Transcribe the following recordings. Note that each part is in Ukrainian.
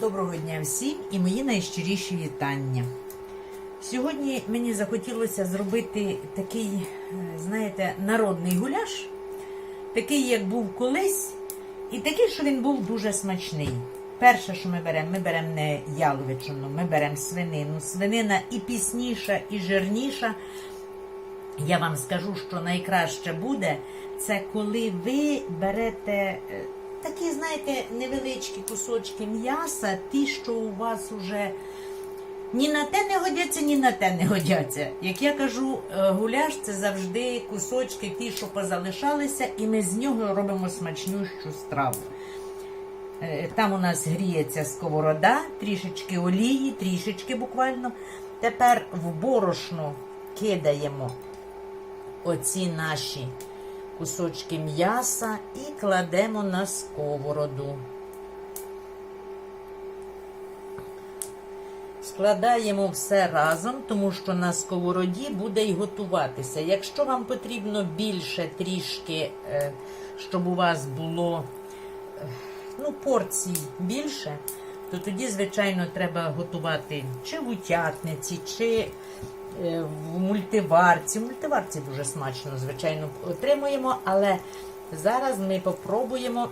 Доброго дня всім і мої найщиріші вітання. Сьогодні мені захотілося зробити такий, е, знаєте, народний гуляш, такий, як був колись, і такий, що він був дуже смачний. Перше, що ми беремо, ми беремо не яловичину, ми беремо свинину. Свинина і пісніша, і жирніша. Я вам скажу, що найкраще буде, це коли ви берете е, такі, знаєте, невеличкі кусочки м'яса, ті, що у вас уже ні на те не годяться, ні на те не годяться. Як я кажу, е, гуляш це завжди кусочки, ті, що позалишалися, і ми з нього робимо смачнющу страву. Е, Там у нас гріється сковорода, трішечки олії, трішечки буквально. Тепер в борошно кидаємо оці наші кусочки м'яса і кладемо на сковороду. Складаємо все разом, тому що на сковороді буде й готуватися. Якщо вам потрібно більше трішки, е, щоб у вас було е, ну, порцій більше, то тоді, звичайно, треба готувати чи в утятниці, чи в мультиварці. В мультиварці дуже смачно, звичайно, отримуємо, але зараз ми попробуємо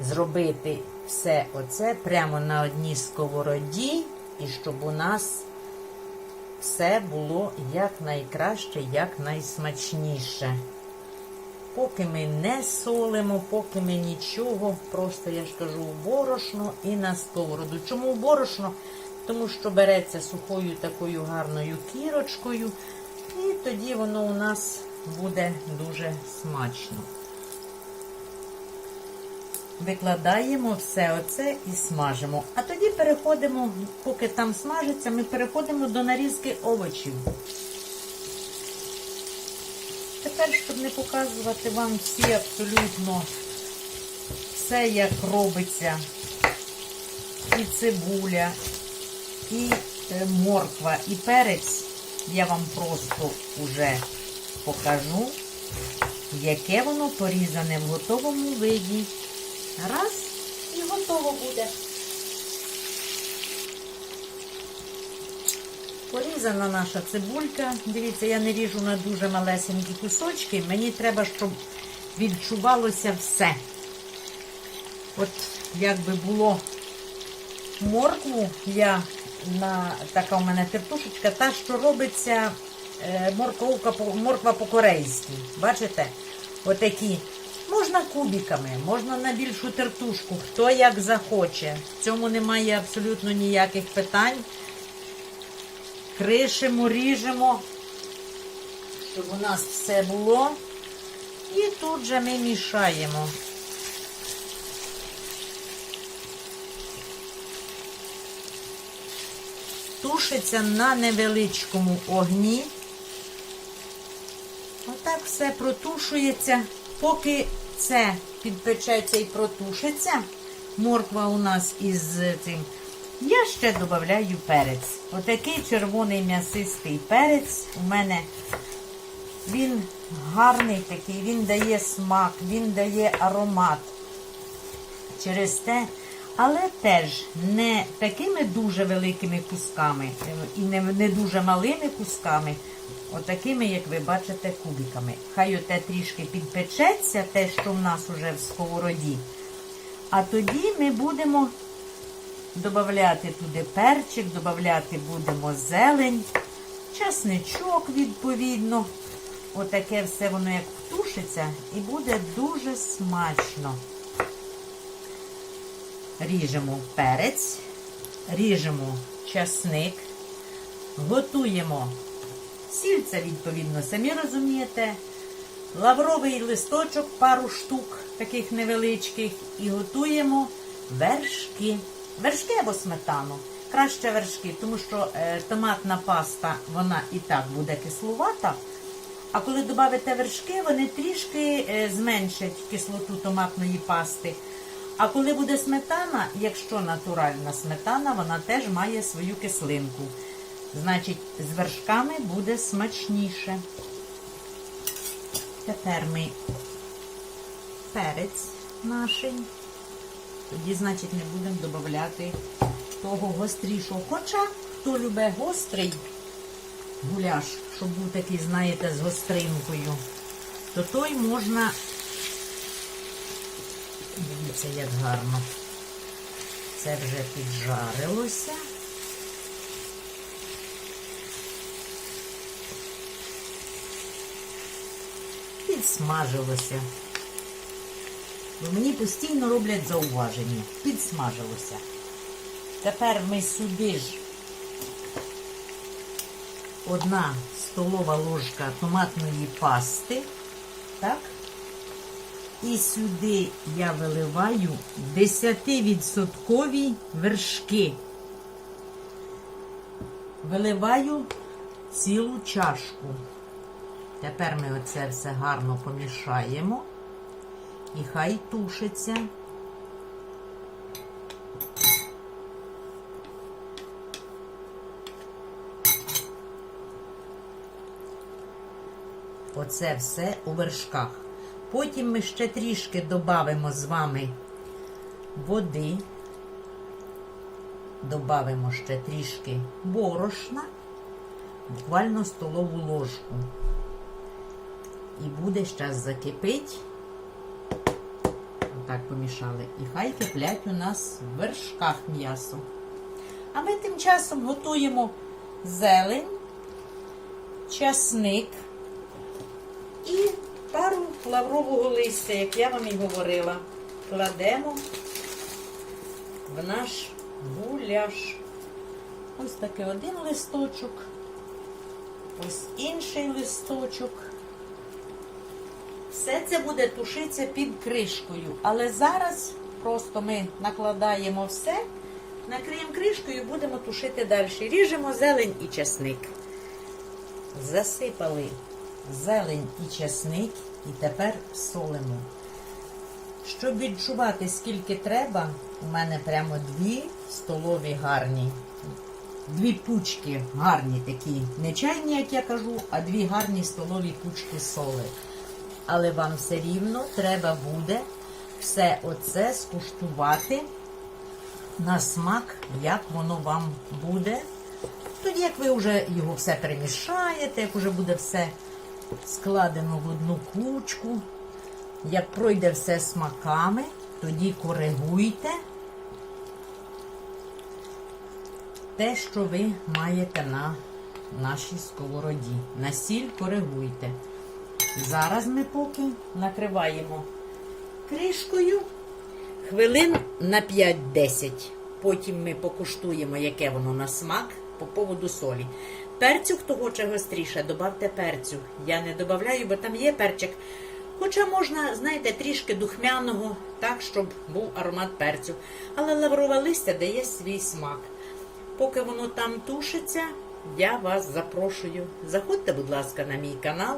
зробити все оце прямо на одній сковороді, і щоб у нас все було якнайкраще, якнайсмачніше. Поки ми не солимо, поки ми нічого, просто я ж кажу, в борошно і на сковороду. Чому в борошно? Тому що береться сухою такою гарною кірочкою, і тоді воно у нас буде дуже смачно. Викладаємо все оце і смажимо. А тоді переходимо, поки там смажиться, ми переходимо до нарізки овочів. Тепер, щоб не показувати вам всі абсолютно все, як робиться, і цибуля, і е, морква, і перець, я вам просто уже покажу, яке воно порізане в готовому виді. Раз і готово буде. Порізана наша цибулька. Дивіться, я не ріжу на дуже малесенькі кусочки. Мені треба, щоб відчувалося все. От як би було моркву, я на така у мене тертушечка, та, що робиться е, морковка, морква по-корейськи. Бачите? Отакі. Можна кубиками, можна на більшу тертушку, хто як захоче. В цьому немає абсолютно ніяких питань. Кришимо, ріжемо, щоб у нас все було. І тут же ми мішаємо. Тушиться на невеличкому огні. Отак все протушується. Поки це підпечеться і протушиться, морква у нас із цим. Я ще додаю перець. Отакий червоний м'ясистий перець у мене він гарний такий, він дає смак, він дає аромат. Через те, але теж не такими дуже великими кусками і не, не дуже малими кусками, отакими, як ви бачите, кубиками. Хай оте трішки підпечеться, те, що в нас уже в сковороді. А тоді ми будемо додати туди перчик, додати будемо зелень, часничок відповідно. Отаке все воно як втушиться і буде дуже смачно. Ріжемо перець, ріжемо часник, готуємо сільця, відповідно, самі розумієте, лавровий листочок, пару штук таких невеличких, і готуємо вершки. Вершки або сметану. Краще вершки, тому що е, томатна паста, вона і так буде кислувата. А коли додавите вершки, вони трішки е, зменшать кислоту томатної пасти. А коли буде сметана, якщо натуральна сметана, вона теж має свою кислинку. Значить, з вершками буде смачніше. Тепер ми перець наший тоді, значить, не будемо додавати того гострішого. Хоча, хто любить гострий гуляш, щоб був такий, знаєте, з гостринкою, то той можна. Дивіться, як гарно. Це вже піджарилося. Підсмажилося. Мені постійно роблять зауваження. Підсмажилося. Тепер ми сюди ж одна столова ложка томатної пасти. Так? І сюди я виливаю 10% вершки. Виливаю цілу чашку. Тепер ми оце все гарно помішаємо. І хай тушиться. Оце все у вершках. Потім ми ще трішки додамо з вами води, додамо ще трішки борошна, буквально столову ложку. І буде зараз закипить. Отак помішали. І хай киплять у нас в вершках м'ясо. А ми тим часом готуємо зелень, часник і лаврового листя, як я вам і говорила. Кладемо в наш гуляш. Ось такий один листочок, ось інший листочок. Все це буде тушитися під кришкою. Але зараз просто ми накладаємо все, накриємо кришкою і будемо тушити далі. Ріжемо зелень і часник. Засипали зелень і часник і тепер солимо. Щоб відчувати, скільки треба, у мене прямо дві столові гарні. Дві пучки гарні такі, не чайні, як я кажу, а дві гарні столові пучки соли. Але вам все рівно треба буде все оце скуштувати на смак, як воно вам буде. Тоді, як ви вже його все перемішаєте, як вже буде все складено в одну кучку, як пройде все смаками, тоді коригуйте те, що ви маєте на нашій сковороді. На сіль коригуйте. Зараз ми поки накриваємо кришкою хвилин на 5-10. Потім ми покуштуємо, яке воно на смак по поводу солі. Перцю, хто хоче гостріше, додавте перцю. Я не додаю, бо там є перчик. Хоча можна, знаєте, трішки духмяного, так, щоб був аромат перцю. Але лаврове листя дає свій смак. Поки воно там тушиться, я вас запрошую. Заходьте, будь ласка, на мій канал.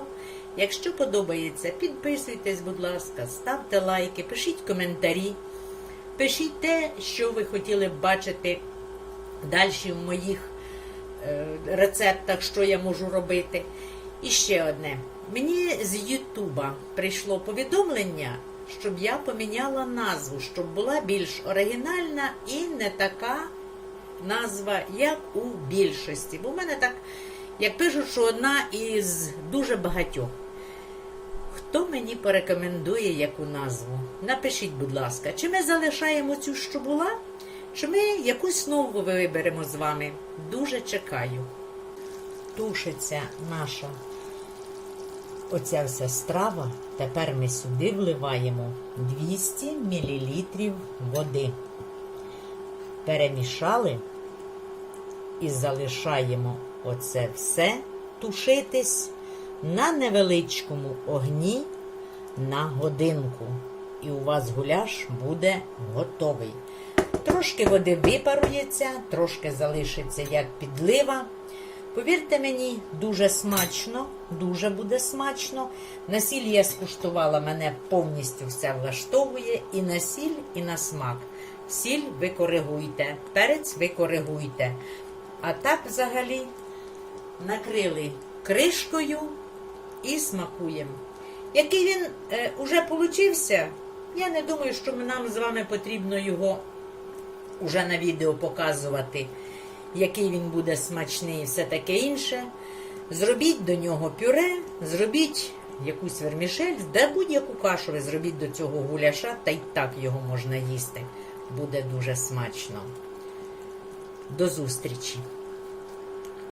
Якщо подобається, підписуйтесь, будь ласка, ставте лайки, пишіть коментарі, пишіть те, що ви хотіли б бачити далі в моїх рецептах, що я можу робити. І ще одне. Мені з Ютуба прийшло повідомлення, щоб я поміняла назву, щоб була більш оригінальна і не така назва, як у більшості. Бо в мене так, як пишуть, що одна із дуже багатьох. Хто мені порекомендує яку назву? Напишіть, будь ласка, чи ми залишаємо цю, що була, чи ми якусь нову виберемо з вами. Дуже чекаю. Тушиться наша оця вся страва. Тепер ми сюди вливаємо 200 мл води. Перемішали і залишаємо оце все тушитись на невеличкому огні на годинку. І у вас гуляш буде готовий. Трошки води випарується, трошки залишиться як підлива. Повірте мені, дуже смачно, дуже буде смачно. На сіль я скуштувала, мене повністю все влаштовує. І на сіль, і на смак. Сіль ви коригуйте, перець ви коригуйте. А так взагалі накрили кришкою і смакуємо. Який він е, уже получився, Я не думаю, що нам з вами потрібно його уже на відео показувати, який він буде смачний і все таке інше. Зробіть до нього пюре, зробіть якусь вермішель, да будь-яку кашу ви зробіть до цього гуляша, та й так його можна їсти. Буде дуже смачно. До зустрічі!